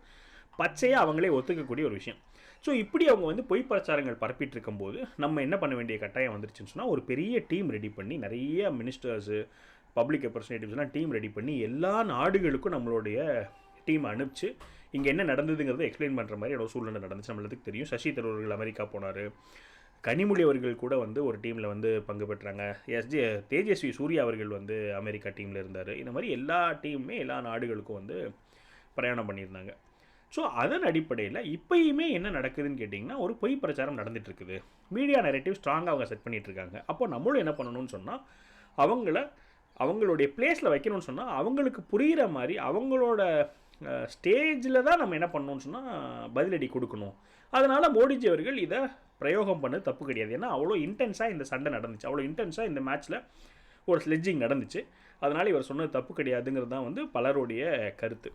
பச்சையாக அவங்களே ஒத்துக்கக்கூடிய ஒரு விஷயம். ஸோ இப்படி அவங்க வந்து பொய் பிரச்சாரங்கள் பரப்பிட்டு இருக்கும்போது நம்ம என்ன பண்ண வேண்டிய கட்டாயம் வந்துருச்சுன்னு சொன்னால் ஒரு பெரிய டீம் ரெடி பண்ணி நிறைய மினிஸ்டர்ஸு பப்ளிக் ரெப்ரஸன்டேட்டிவ்ஸ்லாம் டீம் ரெடி பண்ணி எல்லா நாடுகளுக்கும் நம்மளுடைய டீம் அனுப்பிச்சு இங்கே என்ன நடந்ததுங்கிறத எக்ஸ்பிளைன் பண்ணுற மாதிரி ஒரு சூழ்நிலை நடந்துச்சு. நம்மளுக்கு தெரியும். சசி தரூர்கள் அமெரிக்கா போனார். கனிமொழி அவர்கள் கூட வந்து ஒரு டீமில் வந்து பங்கு பெற்றாங்க. எஸ்ஜே தேஜஸ்வி சூர்யா அவர்கள் வந்து அமெரிக்கா டீமில் இருந்தார். இந்த மாதிரி எல்லா டீமுமே எல்லா நாடுகளுக்கும் வந்து பிரயாணம் பண்ணியிருந்தாங்க. ஸோ அதன் அடிப்படையில் இப்பயுமே என்ன நடக்குதுன்னு கேட்டிங்கன்னா ஒரு பொய் பிரச்சாரம் நடந்துட்டு இருக்குது மீடியா நெரேட்டிவ் ஸ்ட்ராங்காக அவங்க செட் பண்ணிகிட்ருக்காங்க இருக்காங்க அப்போ நம்மளும் என்ன பண்ணணும்னு சொன்னால் அவங்கள அவங்களுடைய பிளேஸில் வைக்கணும்னு சொன்னால் அவங்களுக்கு புரிகிற மாதிரி அவங்களோட ஸ்டேஜில் தான் நம்ம என்ன பண்ணணும்னு சொன்னால் பதிலடி கொடுக்கணும். அதனால் மோடிஜி அவர்கள் இதை பிரயோகம் பண்ணது தப்பு கிடையாது. ஏன்னா அவ்வளோ இன்டென்ஸாக இந்த சண்டை நடந்துச்சு. அவ்வளோ இன்டென்ஸாக இந்த மேட்ச்சில் ஒரு ஸ்லெட்ஜிங் நடந்துச்சு. அதனால் இவர் சொன்னது தப்பு கிடையாதுங்கிறது தான் வந்து பலருடைய கருத்து.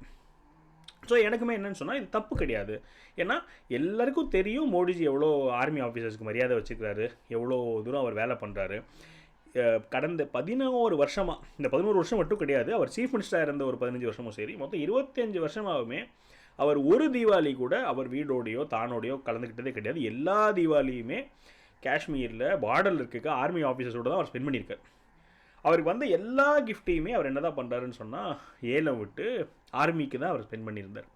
ஸோ எனக்குமே என்னென்னு சொன்னால் இது தப்பு கிடையாது. ஏன்னா எல்லாருக்கும் தெரியும் மோடிஜி எவ்வளோ ஆர்மி ஆஃபீஸர்ஸ்க்கு மரியாதை வச்சுக்கிறாரு எவ்வளோ தூரம் அவர் வேலை பண்ணுறாரு கடந்த பதினோரு வருஷமாக இந்த பதினோரு வருஷம் மட்டும் கிடையாது அவர் சீஃப் மினிஸ்டராக இருந்த ஒரு பதினஞ்சு வருஷமும் சரி மொத்தம் இருபத்தஞ்சு வருஷமாகவுமே அவர் ஒரு தீபாவளி கூட அவர் வீடோடையோ தானோடையோ கலந்துக்கிட்டதே கிடையாது. எல்லா தீபாவளியுமே காஷ்மீரில் பார்டரில் இருக்க ஆர்மி ஆஃபீஸர்ஸோட தான் அவர் ஸ்பெண்ட் பண்ணியிருக்கார். அவருக்கு வந்த எல்லா கிஃப்ட்டையுமே அவர் என்ன தான் பண்ணுறாருன்னு சொன்னால் ஏலம் விட்டு ஆர்மிக்கு தான் அவர் ஸ்பெண்ட் பண்ணியிருந்தார்.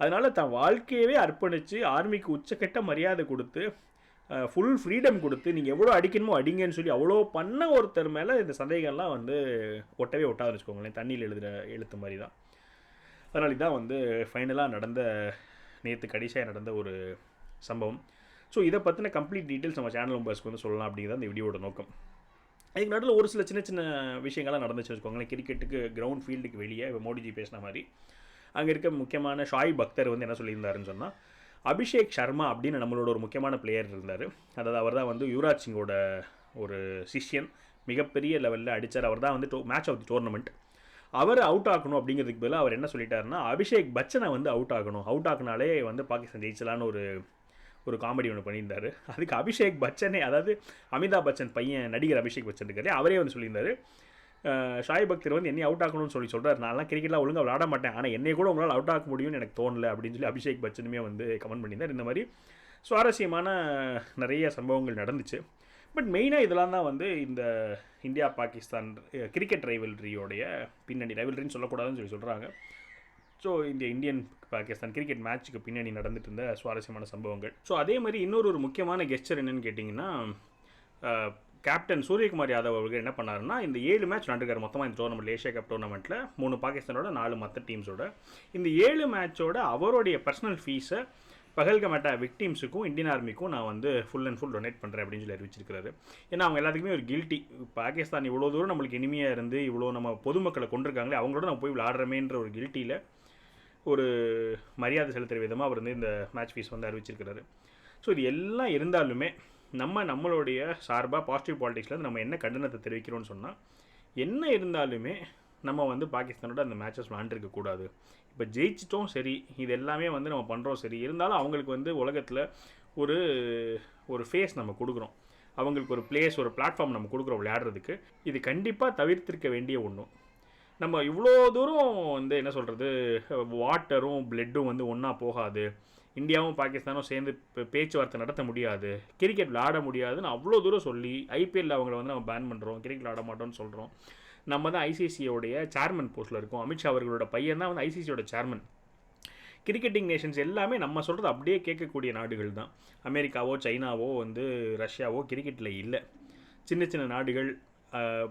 அதனால் தன் வாழ்க்கையவே அர்ப்பணித்து ஆர்மிக்கு உச்சக்கட்ட மரியாதை கொடுத்து ஃபுல் ஃப்ரீடம் கொடுத்து நீங்கள் எவ்வளோ அடிக்கணுமோ அடிங்கன்னு சொல்லி அவ்வளோ பண்ண ஒருத்தர் மேலே இந்த சந்தேகம்லாம் வந்து ஒட்டவே ஒட்டாதுன்னு வச்சுக்கோங்களேன். தண்ணியில் எழுதுகிற எழுத்து மாதிரி தான் அதனால் இதான் வந்து ஃபைனலாக நடந்த நேற்று கடைசியாக நடந்த ஒரு சம்பவம். ஸோ இதை பற்றின கம்ப்ளீட் டீட்டெயில்ஸ் நம்ம சேனல் மெம்பர்ஸ்க்கு வந்து சொல்லலாம் அப்படிங்கிறது இந்த வீடியோட நோக்கம். அதுக்கு நடுவில் ஒரு சில சின்ன சின்ன விஷயங்கள்லாம் நடந்துச்சு வச்சுக்கோங்களேன். கிரிக்கெட்டுக்கு கிரவுண்ட் ஃபீல்டுக்கு வெளியே இப்போ மோடிஜி பேசின மாதிரி. அங்கே இருக்க முக்கியமான ஷாய் பக்தர் வந்து என்ன சொல்லியிருந்தாருன்னு சொன்னால் அபிஷேக் சர்மா அப்படின்னு நம்மளோட ஒரு முக்கியமான பிளேயர் இருந்தார். அதாவது அவர் தான் வந்து யுவராஜ் சிங்கோட ஒரு சிஷ்யன். மிகப்பெரிய லெவலில் அடித்தார் அவர் தான் வந்து டோ மேட்ச் ஆஃப் தி டோர்னமெண்ட் அவர் அவுட் ஆகணும் அப்படிங்கிறதுக்கு பதிலாக அவர் என்ன சொல்லிட்டாருன்னா அபிஷேக் பச்சனை வந்து அவுட் ஆகணும். அவுட் ஆகினாலே வந்து பாகிஸ்தான் ஜெயிச்சலான்னு ஒரு ஒரு காமெடி ஒன்று பண்ணியிருந்தாரு. அதுக்கு அபிஷேக் பச்சனே அதாவது அமிதாப் பச்சன் பையன் நடிகர் அபிஷேக் பச்சன் இருக்காரு. அவரே வந்து சொல்லியிருந்தார் ஷாய் பக்தர் வந்து என்னை அவுட் ஆக்கணும்னு சொல்லி சொல்கிறார் நான்லாம் கிரிக்கெட்லாம் ஒழுங்காக விளாட மாட்டேன். ஆனால் என்னை கூட உங்களால் அவுட் ஆக முடியும்னு எனக்கு தோணலை அப்படின்னு சொல்லி அபிஷேக் பச்சனுமே வந்து கமெண்ட் பண்ணியிருந்தார். இந்த மாதிரி சுவாரஸ்யமான நிறைய சம்பவங்கள் நடந்துச்சு. பட் மெயினாக இதெல்லாம் தான் வந்து இந்த இந்தியா பாகிஸ்தான் கிரிக்கெட் ரைவல்ரியோடைய பின்னணி. ரைவல்ரின்னு சொல்லக்கூடாதுன்னு சொல்லி சொல்கிறாங்க ஸோ இந்த இந்தியன் பாகிஸ்தான் கிரிக்கெட் மேட்ச்சுக்கு பின்னணி நடந்துட்டு இருந்த சுவாரஸ்யமான சம்பவங்கள். ஸோ அதே மாதிரி இன்னொரு ஒரு முக்கியமான கெஸ்டர் என்னென்னு கேட்டிங்கன்னா கேப்டன் சூரியகுமார் யாதவ் அவர்கள் என்ன பண்ணாருன்னா இந்த ஏழு மேட்ச் நடந்துக்காரு மொத்தமாக இந்த டோர்னமெண்ட் ஏஷியா கப் டோர்னமெண்ட்டில் மூணு பாகிஸ்தானோட நாலு மற்ற டீம்ஸோட இந்த ஏழு மேட்சோட அவருடைய பர்சனல் ஃபீஸை பகல்கமேட்டா விக்டீம்ஸுக்கும் இந்தியன் ஆர்மிக்கும் நான் வந்து ஃபுல் அண்ட் ஃபுல் டொனேட் பண்ணுறேன் அப்படின்னு சொல்லி அறிவிச்சிருக்காரு ஏன்னா அவங்க எல்லாத்துக்குமே ஒரு கில்ட்டி பாகிஸ்தான் இவ்வளோ தூரம் நம்மளுக்கு இனிமையாக இருந்து இவ்வளோ நம்ம பொதுமக்களை கொண்டிருக்காங்களே அவங்களோட நம்ம போய் விளாடுறமேன்ற ஒரு கில்ட்டியில் ஒரு மரியாதை செலுத்துகிற விதமாக அவர் வந்து இந்த மேட்ச் ஃபீஸ் வந்து அறிவிச்சிருக்கிறாரு. ஸோ இது எல்லாம் இருந்தாலுமே நம்ம நம்மளுடைய சார்பாக பாசிட்டிவ் பாலிட்டிக்ஸில் நம்ம என்ன கண்டனத்தை தெரிவிக்கிறோம்னு சொன்னால் என்ன இருந்தாலுமே நம்ம வந்து பாகிஸ்தானோட அந்த மேட்சஸ் விளாண்டுருக்கக்கூடாது இப்போ ஜெயிச்சிட்டோம் சரி இது எல்லாமே வந்து நம்ம பண்ணுறோம் சரி இருந்தாலும் அவங்களுக்கு வந்து உலகத்தில் ஒரு ஒரு ஃபேஸ் நம்ம கொடுக்குறோம். அவங்களுக்கு ஒரு பிளேஸ் ஒரு பிளாட்ஃபார்ம் நம்ம கொடுக்குறோம் விளையாடுறதுக்கு. இது கண்டிப்பாக தவிர்த்திருக்க வேண்டிய ஒன்றும் நம்ம இவ்வளோ தூரம் வந்து என்ன சொல்கிறது வாட்டரும் பிளட்டும் வந்து ஒன்றா போகாது. இந்தியாவும் பாகிஸ்தானும் சேர்ந்து பேச்சுவார்த்தை நடத்த முடியாது. கிரிக்கெட் விளாட முடியாதுன்னு அவ்வளோ தூரம் சொல்லி ஐபிஎல்ல அவங்கள வந்து நம்ம பேன் பண்ணுறோம் கிரிக்கெட் விளாட மாட்டோம்னு சொல்கிறோம் நம்ம தான் ஐசிசியோடைய சேர்மன் போஸ்ட்டில் இருக்கோம். அமித்ஷா அவர்களோட பையன் தான் வந்து ஐசிசியோட சேர்மன் கிரிக்கெட்டிங் நேஷன்ஸ் எல்லாமே நம்ம சொல்கிறது அப்படியே கேட்கக்கூடிய நாடுகள் தான். அமெரிக்காவோ சைனாவோ வந்து ரஷ்யாவோ கிரிக்கெட்டில் இல்லை. சின்ன சின்ன நாடுகள்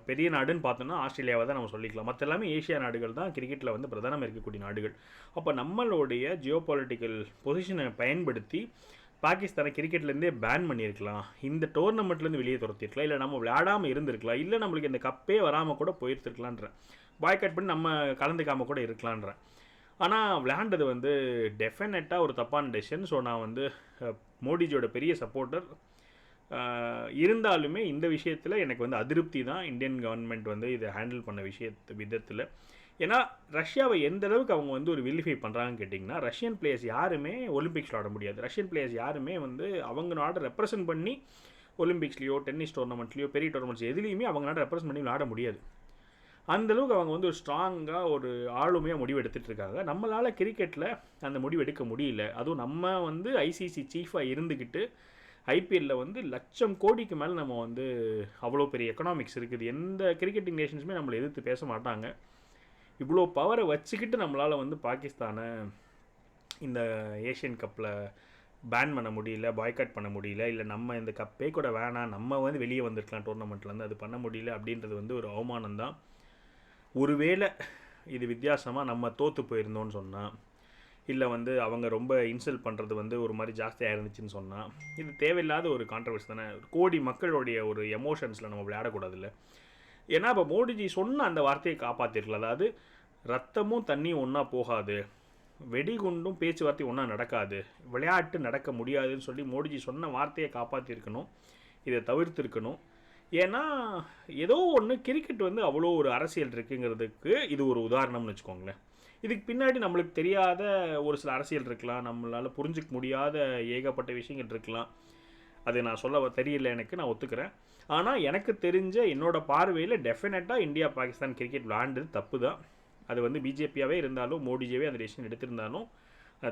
பெரிய நாடுன்னு பார்த்தோம்னா ஆஸ்திரேலியாவை தான் நம்ம சொல்லிக்கலாம். மற்ற எல்லாமே ஏஷியா நாடுகள் தான். கிரிக்கெட்டில் வந்து பிரதானமாக இருக்கக்கூடிய நாடுகள். அப்போ நம்மளுடைய ஜியோ பொலிட்டிக்கல் பொசிஷனை பயன்படுத்தி பாகிஸ்தானை கிரிக்கெட்லேருந்தே பேன் பண்ணியிருக்கலாம். இந்த டோர்னமெண்ட்லேருந்து வெளியே துரத்திருக்கலாம் இல்லை நம்ம விளையாடாமல் இருந்திருக்கலாம். இல்லை நம்மளுக்கு இந்த கப்பே வராமல் கூட போயிருந்துருக்கலான்றேன் பாய்கட் பண்ணி நம்ம கலந்துக்காமல் கூட இருக்கலான்றேன் ஆனால் விளையாண்டது வந்து டெஃபினட்டாக ஒரு தப்பான டெசிஷன் ஸோ நான் வந்து மோடிஜியோட பெரிய சப்போர்ட்டர் இருந்தாலுமே இந்த விஷயத்தில் எனக்கு வந்து அதிருப்தி தான் இந்தியன் கவர்மெண்ட் வந்து இதை ஹேண்டில் பண்ண விஷயத்து விதத்தில். ஏன்னா ரஷ்யாவை எந்த அளவுக்கு அவங்க வந்து ஒரு வில்லிஃபை பண்ணுறாங்கன்னு கேட்டிங்கன்னா ரஷ்யன் பிளேயர்ஸ் யாருமே ஒலிம்பிக்ஸில் ஆட முடியாது. ரஷ்யன் பிளேயர்ஸ் யாருமே வந்து அவங்க நாட்டை ரெப்ரசன்ட் பண்ணி ஒலிம்பிக்ஸ்லேயோ டென்னிஸ் டோர்னமெண்ட்லேயோ பெரிய டோர்னமெண்ட்ஸ் எதுலேயுமே அவங்க நாட்டை ரெப்ரசன்ட் பண்ணி ஆட முடியாது. அந்தளவுக்கு அவங்க வந்து ஒரு ஸ்ட்ராங்காக ஒரு ஆளுமையாக முடிவு எடுத்துகிட்டு இருக்காங்க. நம்மளால் கிரிக்கெட்டில் அந்த முடிவு எடுக்க முடியல. அதுவும் நம்ம வந்து ஐசிசி சீஃபாக இருந்துக்கிட்டு ஐபிஎல்லில் வந்து லட்சம் கோடிக்கு மேலே நம்ம வந்து அவ்வளோ பெரிய எக்கனாமிக்ஸ் இருக்குது. எந்த கிரிக்கெட்டிங் நேஷன்ஸுமே நம்மளை எதிர்த்து பேச மாட்டாங்க. இவ்வளோ பவரை வச்சுக்கிட்டு நம்மளால் வந்து பாகிஸ்தானை இந்த ஏஷியன் கப்பில் பேன் பண்ண முடியல பாய்காட் பண்ண முடியல இல்லை நம்ம இந்த கப்பே கூட வேணாம் நம்ம வந்து வெளியே வந்திருக்கலாம் டோர்னமெண்ட்லேருந்து அது பண்ண முடியல அப்படின்றது வந்து ஒரு அவமானம் தான் ஒருவேளை இது வித்தியாசமாக நம்ம தோற்று போயிருந்தோன்னு சொன்னால் இல்லை வந்து அவங்க ரொம்ப இன்சல்ட் பண்ணுறது வந்து ஒரு மாதிரி ஜாஸ்தியாக இருந்துச்சுன்னு சொன்னால் இது தேவையில்லாத ஒரு கான்ட்ரவர்சி தானே? கோடி மக்களுடைய ஒரு எமோஷன்ஸில் நம்ம விளையாடக்கூடாதுல்ல. ஏன்னா இப்போ மோடிஜி சொன்ன அந்த வார்த்தையை காப்பாற்றிருக்கல அதாவது ரத்தமும் தண்ணியும் ஒன்றா போகாது. வெடிகுண்டும் பேச்சுவார்த்தை ஒன்றா நடக்காது. விளையாட்டு நடக்க முடியாதுன்னு சொல்லி மோடிஜி சொன்ன வார்த்தையை காப்பாற்றிருக்கணும் இதை தவிர்த்திருக்கணும். ஏன்னா ஏதோ ஒன்று கிரிக்கெட் வந்து அவ்வளோ ஒரு அரசியல் இருக்குங்கிறதுக்கு இது ஒரு உதாரணம்னு வச்சுக்கோங்களேன். இதுக்கு பின்னாடி நம்மளுக்கு தெரியாத ஒரு சில அரசியல் இருக்கலாம். நம்மளால் புரிஞ்சிக்க முடியாத ஏகப்பட்ட விஷயங்கள் இருக்கலாம். அது நான் சொல்ல தெரியல எனக்கு நான் ஒத்துக்கிறேன். ஆனால் எனக்கு தெரிஞ்ச என்னோடய பார்வையில் டெஃபினட்டாக இந்தியா பாகிஸ்தான் கிரிக்கெட் விளாண்டது தப்பு தான் அது வந்து பிஜேபியாகவே இருந்தாலும் மோடிஜியாவே அந்த டெசிஷன் எடுத்திருந்தாலும்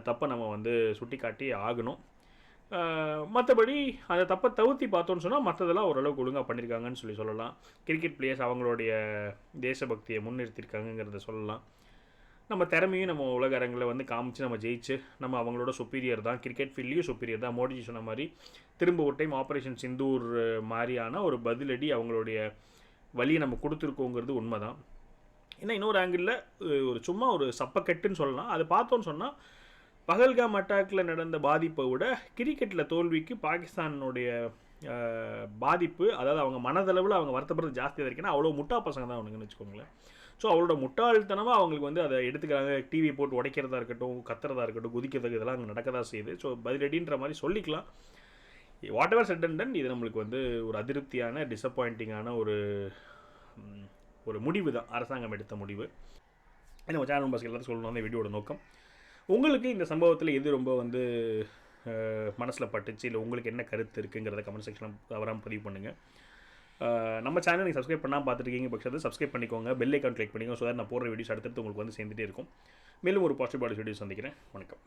தப்பை நம்ம வந்து சுட்டி காட்டி ஆகணும் மற்றபடி அந்த தப்பை தவிர்த்தி பார்த்தோன்னு சொன்னால் மற்றதெல்லாம் ஓரளவுக்கு ஒழுங்காக பண்ணியிருக்காங்கன்னு சொல்லி சொல்லலாம். கிரிக்கெட் பிளேயர்ஸ் அவங்களுடைய தேசபக்தியை முன்னிறுத்தியிருக்காங்கங்கிறத சொல்லலாம். நம்ம திறமையும் நம்ம உலக அரங்கில் வந்து காமிச்சு நம்ம ஜெயிச்சு நம்ம அவங்களோட சுப்பீரியர் தான் கிரிக்கெட் ஃபீல்ட்லேயும் சுப்பீரியர் தான். மோடிஜி சொன்ன மாதிரி திரும்ப ஒரு டைம் ஆப்ரேஷன் சிந்தூர் மாதிரியான ஒரு பதிலடி அவங்களுடைய வழியை நம்ம கொடுத்துருக்கோங்கிறது உண்மை தான் ஏன்னா இன்னொரு ஆங்கிளில் ஒரு சும்மா ஒரு சப்பக்கட்டுன்னு சொல்லலாம். அது பார்த்தோன்னு சொன்னால் பகல்காம் அட்டாக்கில் நடந்த பாதிப்பை விட கிரிக்கெட்டில் தோல்விக்கு பாகிஸ்தானுடைய பாதிப்பு அதாவது அவங்க மனதளவில் அவங்க வருத்தப்படுறது ஜாஸ்தியாக இருக்குன்னா அவ்வளோ முட்டா பசங்க தான் அவனுங்கன்னு வச்சுக்கோங்களேன். ஸோ அவளோட முட்டாள்தனமாக அவங்களுக்கு வந்து அதை எடுத்துக்கிறாங்க. டிவி போட்டு உடைக்கிறதா இருக்கட்டும் கத்துறதா இருக்கட்டும் குதிக்கிறது இதெல்லாம் அங்கே நடக்க தான் செய்யுது. ஸோ பதிலடின்ற மாதிரி சொல்லிக்கலாம். Whatever said and done இது நம்மளுக்கு வந்து ஒரு அதிருப்தியான டிசப்பாயிண்டிங்கான ஒரு ஒரு முடிவு தான். அரசாங்கம் எடுத்த முடிவு. ஏன்னா சேனல் பஸ் எல்லாத்தையும் சொல்லணும் அந்த வீடியோட நோக்கம். உங்களுக்கு இந்த சம்பவத்தில் எது ரொம்ப வந்து மனசில் பட்டுச்சு? இல்லை உங்களுக்கு என்ன கருத்து இருக்குங்கிறத கமெண்ட் செக்ஷனில் தவறாமல் பதிவு பண்ணுங்கள் நம்ம சேனல் நீங்கள் சப்ஸ்கிரைப் பண்ணால் பார்த்துருக்கீங்க பட்சத்தில் சப்ஸ்கிரைப் பண்ணிக்கோங்க. பெல் ஐக்கான் கிளிக் பண்ணிக்கோங்க. ஸோ நான் போடுற வீடியோஸ் அடுத்தடுத்து உங்களுக்கு வந்து சேர்ந்துட்டே இருக்கும். மேலும் ஒரு பாசிட்டிவ் வீடியோ சந்திக்கிறேன். வணக்கம்.